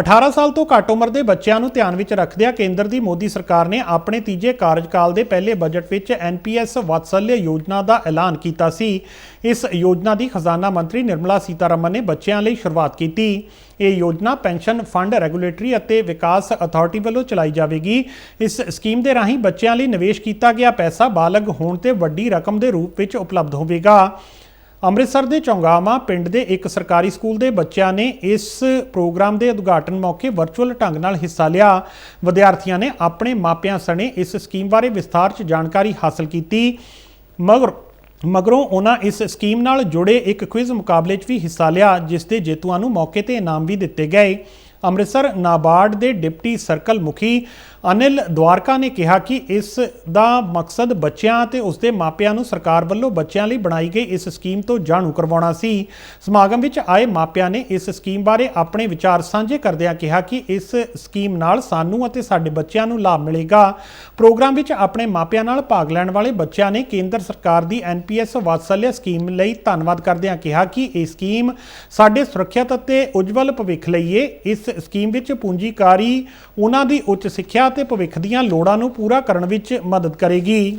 18 ਸਾਲ ਤੋਂ ਘੱਟ ਉਮਰ ਦੇ ਬੱਚਿਆਂ ਨੂੰ ਧਿਆਨ ਵਿੱਚ ਰੱਖਦਿਆਂ ਕੇਂਦਰ ਦੀ ਮੋਦੀ ਸਰਕਾਰ ਨੇ ਆਪਣੇ ਤੀਜੇ ਕਾਰਜਕਾਲ ਦੇ ਪਹਿਲੇ ਬਜਟ ਵਿੱਚ ਐਨਪੀਐਸ ਵਾਤਸଲ୍य ਯੋਜਨਾ ਦਾ ਐਲਾਨ ਕੀਤਾ ਸੀ। ਇਸ ਯੋਜਨਾ ਦੀ ਖਜ਼ਾਨਾ ਮੰਤਰੀ ਨਿਰਮਲਾ ਸੀਤਾਰਮਨ ਨੇ ਬੱਚਿਆਂ ਲਈ ਸ਼ੁਰੂਆਤ ਕੀਤੀ। ਇਹ ਯੋਜਨਾ ਪੈਨਸ਼ਨ ਫੰਡ ਰੈਗੂਲੇਟਰੀ ਅਤੇ ਵਿਕਾਸ ਅਥਾਰਟੀ ਵੱਲੋਂ ਚਲਾਈ ਜਾਵੇਗੀ। ਇਸ ਸਕੀਮ ਦੇ ਰਾਹੀਂ ਬੱਚਿਆਂ ਲਈ ਨਿਵੇਸ਼ ਕੀਤਾ ਗਿਆ ਪੈਸਾ ਬਾਲਗ ਹੋਣ ਤੇ ਵੱਡੀ ਰਕਮ ਦੇ ਰੂਪ ਵਿੱਚ ਉਪਲਬਧ ਹੋਵੇਗਾ। ਅੰਮ੍ਰਿਤਸਰ ਦੇ ਚੌਂਗਾਮਾ ਪਿੰਡ ਦੇ ਇੱਕ ਸਰਕਾਰੀ ਸਕੂਲ ਦੇ ਬੱਚਿਆਂ ਨੇ ਇਸ ਪ੍ਰੋਗਰਾਮ ਦੇ ਉਦਘਾਟਨ ਮੌਕੇ ਵਰਚੁਅਲ ਢੰਗ ਨਾਲ ਹਿੱਸਾ ਲਿਆ। ਵਿਦਿਆਰਥੀਆਂ ਨੇ ਆਪਣੇ ਮਾਪਿਆਂ ਸਣੇ ਇਸ ਸਕੀਮ ਬਾਰੇ ਵਿਸਥਾਰ 'ਚ ਜਾਣਕਾਰੀ ਹਾਸਲ ਕੀਤੀ। ਮਗਰ, ਮਗਰੋਂ ਉਹਨਾਂ ਇਸ ਸਕੀਮ ਨਾਲ ਜੁੜੇ ਇੱਕ ਕੁਇਜ਼ ਮੁਕਾਬਲੇ 'ਚ ਵੀ ਹਿੱਸਾ ਲਿਆ, ਜਿਸ ਦੇ ਜੇਤੂਆਂ ਨੂੰ ਮੌਕੇ ਤੇ ਇਨਾਮ ਵੀ ਦਿੱਤੇ ਗਏ। ਅੰਮ੍ਰਿਤਸਰ ਨਾਬਾਰਡ ਦੇ ਡਿਪਟੀ ਸਰਕਲ ਮੁਖੀ ਅਨਿਲ ਦਵਾਰਕਾ ਨੇ ਕਿਹਾ ਕਿ ਇਸ ਦਾ ਮਕਸਦ ਬੱਚਿਆਂ ਅਤੇ ਉਸਦੇ ਮਾਪਿਆਂ ਨੂੰ ਸਰਕਾਰ ਵੱਲੋਂ ਬੱਚਿਆਂ ਲਈ ਬਣਾਈ ਗਈ ਇਸ ਸਕੀਮ ਤੋਂ ਜਾਣੂ ਕਰਵਾਉਣਾ ਸੀ। ਸਮਾਗਮ ਵਿੱਚ ਆਏ ਮਾਪਿਆਂ ਨੇ ਇਸ ਸਕੀਮ ਬਾਰੇ ਆਪਣੇ ਵਿਚਾਰ ਸਾਂਝੇ ਕਰਦਿਆਂ ਕਿਹਾ ਕਿ ਇਸ ਸਕੀਮ ਨਾਲ ਸਾਨੂੰ ਅਤੇ ਸਾਡੇ ਬੱਚਿਆਂ ਨੂੰ ਲਾਭ ਮਿਲੇਗਾ। ਪ੍ਰੋਗਰਾਮ ਵਿੱਚ ਆਪਣੇ ਮਾਪਿਆਂ ਨਾਲ ਭਾਗ ਲੈਣ ਵਾਲੇ ਬੱਚਿਆਂ ਨੇ ਕੇਂਦਰ ਸਰਕਾਰ ਦੀ ਐਨਪੀਐਸ ਵਾਤਸਲਿਆ ਸਕੀਮ ਲਈ ਧੰਨਵਾਦ ਕਰਦਿਆਂ ਕਿਹਾ ਕਿ ਇਹ ਸਕੀਮ ਸਾਡੇ ਸੁਰੱਖਿਅਤ ਅਤੇ ਉਜਵਲ ਭਵਿੱਖ ਲਈ ਹੈ ਇਸ ਸਕੀਮ ਵਿੱਚ ਪੂੰਜੀਕਾਰੀ ਉਹਨਾਂ ਦੀ ਉੱਚ ਸਿੱਖਿਆ ਅਤੇ ਭਵਿੱਖ ਦੀਆਂ ਲੋੜਾਂ ਨੂੰ ਪੂਰਾ ਕਰਨ ਵਿੱਚ ਮਦਦ ਕਰੇਗੀ।